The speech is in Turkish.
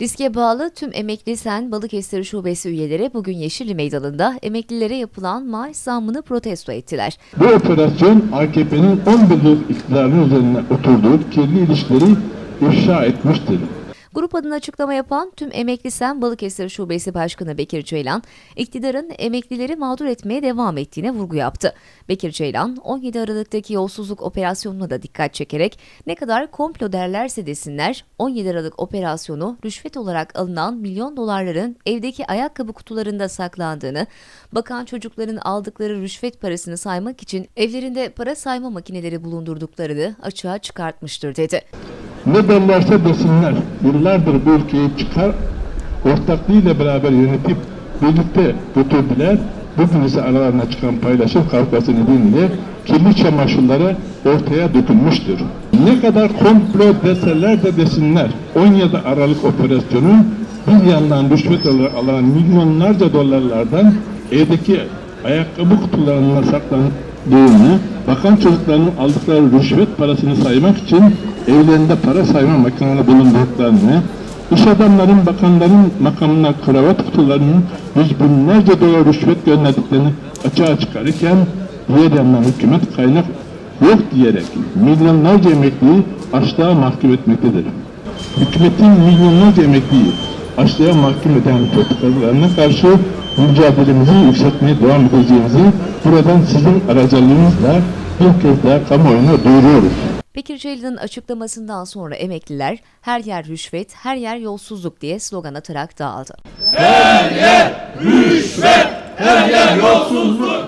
Riske bağlı tüm emekli sen Balıkesir Şubesi üyeleri bugün Yeşilli Meydanı'nda emeklilere yapılan maaş zammını protesto ettiler. Bu operasyon AKP'nin 11 yıl iktidarının üzerine oturduğu kirli ilişkileri ifşa etmiştir. Grup adına açıklama yapan tüm emekli sen Balıkesir Şubesi Başkanı Bekir Ceylan, iktidarın emeklileri mağdur etmeye devam ettiğine vurgu yaptı. Bekir Ceylan, 17 Aralık'taki yolsuzluk operasyonuna da dikkat çekerek ne kadar komplo derlerse desinler 17 Aralık operasyonu rüşvet olarak alınan milyon dolarların evdeki ayakkabı kutularında saklandığını, bakan çocukların aldıkları rüşvet parasını saymak için evlerinde para sayma makineleri bulundurduklarını açığa çıkartmıştır dedi. Ne derlerse desinler, yıllardır bu ülkeyi çıkar, ortaklığıyla beraber yönetip birlikte götürdüler. Bugün ise aralarına çıkan paylaşım kavgası nedeniyle kirli çamaşırları ortaya dökülmüştür. Ne kadar komplo deseler de desinler, 17 Aralık operasyonu bir yandan rüşvet olarak alınan milyonlarca dolarlardan evdeki ayakkabı kutularına saklandığını, bakan çocukların aldıkları rüşvet parasını saymak için evlerinde para sayma makineleri bulundurduklarını, iş adamların bakanların makamına kravat kutularının yüz binlerce dolar rüşvet gönderdiklerini açığa çıkarırken diğer yandan hükümet kaynak yok diyerek milyonlarca emekliyi açlığa mahkum etmektedir. Hükümetin milyonlarca emekliyi açlığa mahkum eden politikalarına karşı mücadelemizi yükseltmeye devam edeceğimizi buradan sizin aracılığınızla bir kez daha kamuoyuna duyuruyoruz. Bekir Ceylan'ın açıklamasından sonra emekliler her yer rüşvet, her yer yolsuzluk diye slogan atarak dağıldı. Her yer yolsuzluk.